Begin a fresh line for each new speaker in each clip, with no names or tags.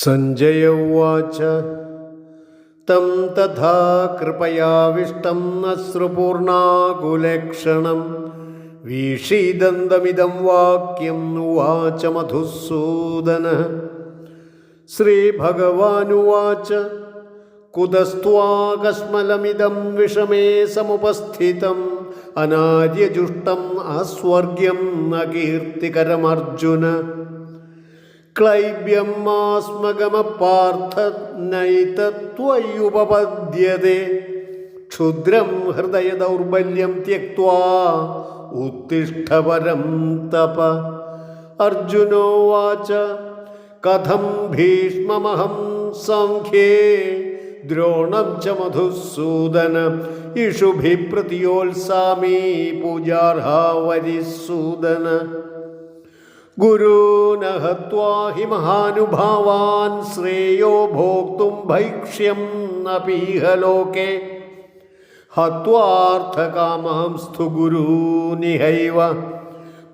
सञ्जय उवाच तं तथा कृपयाविष्टम् अश्रुपूर्णाकुलेक्षणं वीषीदन्तमिदं वाक्यम् उवाच मधुसूदनः श्रीभगवानुवाच कुतस्त्वाकस्मलमिदं विषमे समुपस्थितम् अनार्यजुष्टम् अस्वर्ग्यम् अकीर्तिकरमर्जुन ക്ലൈബ്യമാസ്മകമപാർത്ഥനൈതത്വയുപപദ്യത്തെ ക്ഷുദ്രം ഹൃദയ ദൗർബല്യം ത്യക്വാ ഉത്തിഷ്ഠപരം തപ. അർജുനോവാച കഥം ഭീഷ്മമഹം സംഖ്യേ. ദ്രോണം ച മധുസൂദന. ഇഷുഭി പ്രതിയോത്സാമി പൂജാർഹാവരിസൂദന गुरून् हत्वा हि महानुभावान् श्रेयो भोक्तुं भैक्ष्यम् अपीह लोके। हत्वार्थकामांस्तु गुरूनिहैव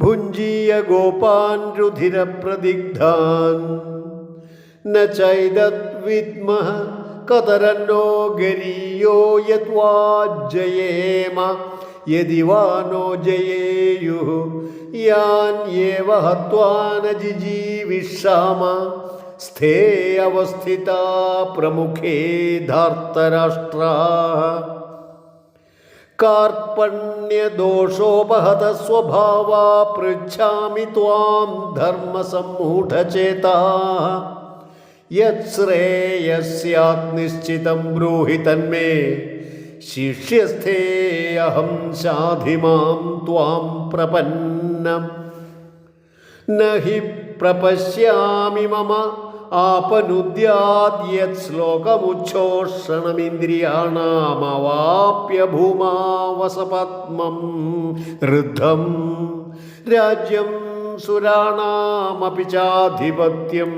भुञ्जीय गोपान् रुधिरप्रदिग्धान्। न चैदद्विद्मः कतरन्नो गरीयो यद्वा जयेम यदि वा नो जयेयुः यान्येव हत्वा न जिजीविषाम स्थे अवस्थिता प्रमुखे धार्तराष्ट्राः। कार्पण्यदोषोपहत स्वभावा पृच्छामि त्वां धर्मसम्मूढचेताः। यत्श्रेयस्यात् निश्चितं ब्रूहि तन्मे। ശിഷ്യസ്ഥേയഹം ശാധിമാം ത്വാം പ്രപന്നം. നഹി പ്രപശ്യാമി മമ ആപനുദ്യാദ്യത് ശ്ലോകമുച്ഛോഷണമിന്ദ്രിയാണാമവാപ്യ ഭൂമാവസപത്മം ഋദ്ധം രാജ്യം സുരാണാമപി ചാധിപത്യം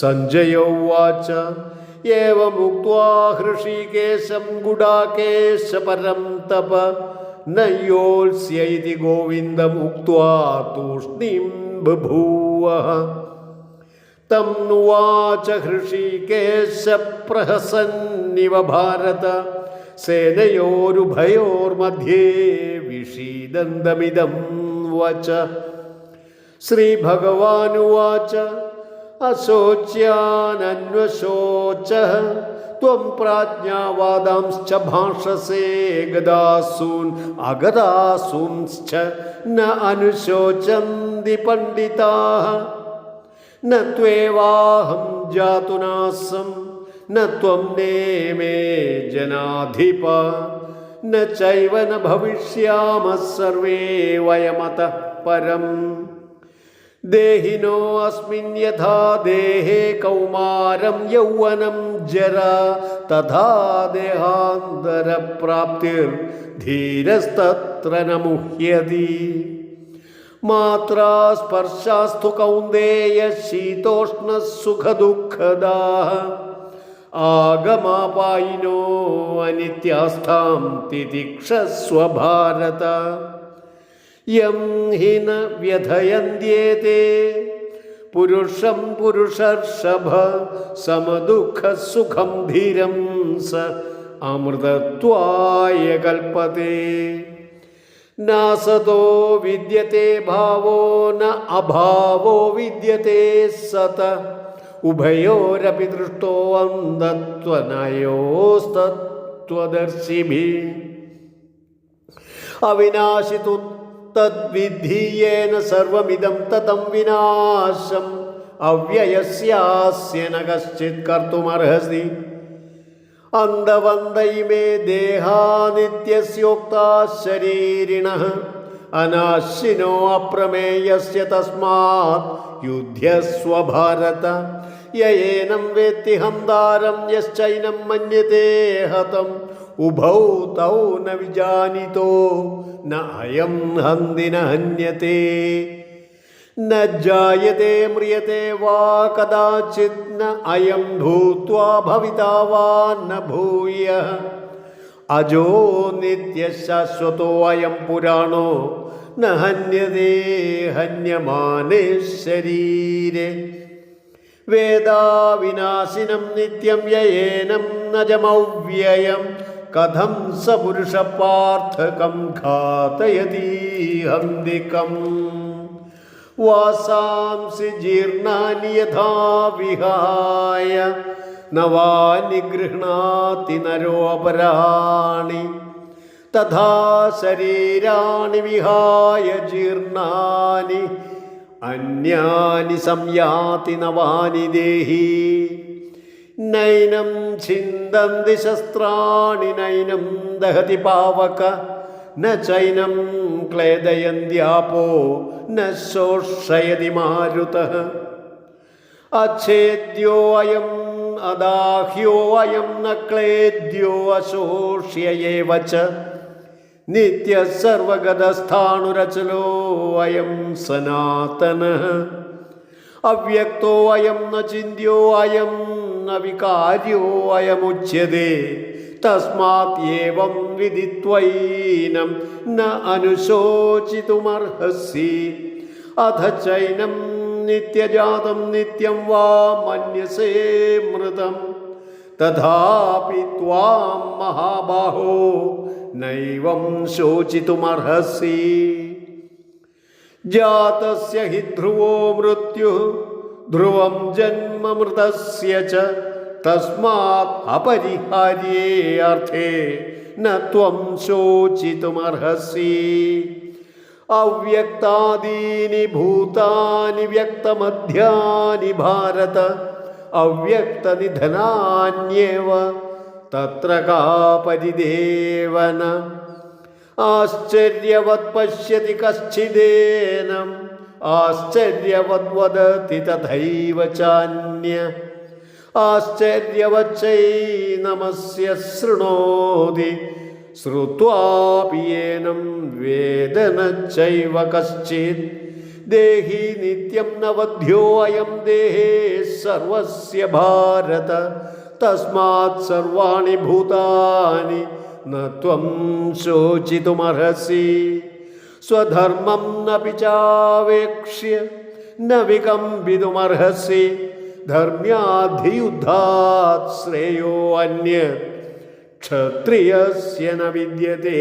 സഞ്ജയോവാച്ച एवमुक्त्वा हृषीकेशं गुडाकेश परं तप। न योत्स्य इति गोविन्दमुक्त्वा तूष्णीं बभूवः तं नुवाच हृषीकेश प्रहसन्निव भारत। सेनयोरुभयोर्मध्ये विषीदन्तमिदं वच। श्रीभगवानुवाच अशोच्यानन्वशोचः त्वं प्राज्ञावादांश्च भाषसे गदासून्, अगदासूंश्च न अनुशोचन्ति पण्डिताः। न त्वेवाहं जातुनासं न त्वं नेमे जनाधिप। न चैव न भविष्यामः सर्वे वयमतः परम्। ദേഹിനോ അസ്മിൻ യഥാ ദേഹേ കൗമാരം യൗവനം ജര തഥാ ദേഹാന്തരപ്രാപ്തിർ ധീരസ്തത്ര മുഹ്യതി മാത്രാസ്പർശാസ്തു കൗന്ദേയ ശീതോഷ്ണ സുഖദുഃഖദാ ആഗമാപായിനോ അനിത്യാസ്ഥാം തിതിക്ഷസ്വഭാരത യം ഹിന വ്യഥയന്ത്യേതേ. പുരുഷം പുരുഷർഷഭ സമദുഃഖ സുഖം ധീരം സ അമൃതത്വായ കൽപ്പത്തെ നാസതോ വിദ്യത്തെ ഭാവോ ന അഭാവോ വിദ്യത്തെ സത. ഉഭയോരപി ദൃഷ്ടോ അന്ധത്വനയോസ്തത്വദർശിഭി. അവിനാശിതുത് തദ്വിധീയേന സർവമിതം തതം വിനാശം അവ്യയസ്യാസ്യന കശ്ചിത് കർത്തുമർഹസി അന്ധവന്ത ഇമേ ദേഹാനിത്യസ്യോക്ത ശരീരിണ അനാശിനോ അപ്രമേയസ്യ തസ്മാത് യുദ്ധ്യസ്വഭാരത യേനം വേത്തി ഹന്താരം യശ്ചൈനം മന്യതേ ഹതം ഉഭൗ തൗ ന വിജാനിതോ ന അയം ഹന്തിന ഹന്യത്തെ ന ജായത്തെ മ്രിയത്തെ വാ കദാചിത് ന അയം ഭൂത്വാ ഭവിതാ വാ ന ഭൂയ അജോ നിത്യശാശ്വതോ അയം പുരാണോ ന ഹന്യതേ ഹന്യമാനേ ശരീരേ വേദാവിനാശിനം നിത്യം യയേനം നജമവ്യയം കഥം സ പുരുഷപാർത്ഥകം ഘാതയതീഹന്തികം വാസാംസി ജീർണാനി യഥാ വിഹായ നവാനി ഗൃഹണാതി നരോപരാണി തഥാ ശരീരാണി വിഹായ ജീർണാനി അന്യാനി സംയാതി നവാനി ദേഹി. നൈനം ഛിന്ദന്തി ശസ്ത്രാണി നൈനം ദഹതി പാവക. ന ചൈനം ക്ലേദയന്ത്യാപോ ന ശോഷയതി മാരുതഃ. അച്ഛേദ്യോ അയം അദാഹ്യോ അയം ന ക്ലേദ്യോ അശോഷ്യയേവ ച. നിത്യ അയം സനാതന. അവ്യക്തോ അയം ന ചിന്യോ അയം ന വികാര്യോ അയമുച്യത്തെ തസ്മാത് ഏവം വിദിത്വൈനം ന അനുശോചിതുമർഹസി. അധ ചൈനം നിത്യജാതം നിത്യം വാ മന്യസേ മൃതം. തഥാപി ത്വാം മഹാബാഹോ നൈവം ശോചിതുമർഹസി. जातस्य हि ध्रुवो मृत्यु, ध्रुवं जन्म मृतस्य च, तस्मात् अपरिहार्ये अर्थे न त्वं शोचितुमर्हसि। अव्यक्तादीनि भूतानि, व्यक्तमध्यानि भारत, अव्यक्तनिधनान्येव, तत्र का परिदेवन? आश्चर्यवत् पश्यति कश्चिदेनम्। आश्चर्यवद् वदति तथैव चान्य। आश्चर्यवच्चैनमस्य शृणोति श्रुत्वापि येनं वेदन चैव कश्चित्। देहि नित्यं न नवध्योऽयं देहे सर्वस्य भारत, तस्मात् सर्वाणि भूतानि ന ത്വം ശോചിതുമർഹസി സ്വധർമ്മം നപി ചാവേക്ഷ്യ ന വികമ്പിതുമർഹസി ധർമ്മ്യാധിയുദ്ധാത് ശ്രേയോ അന്യ ക്ഷത്രിയസ്യ ന വിദ്യത്തെ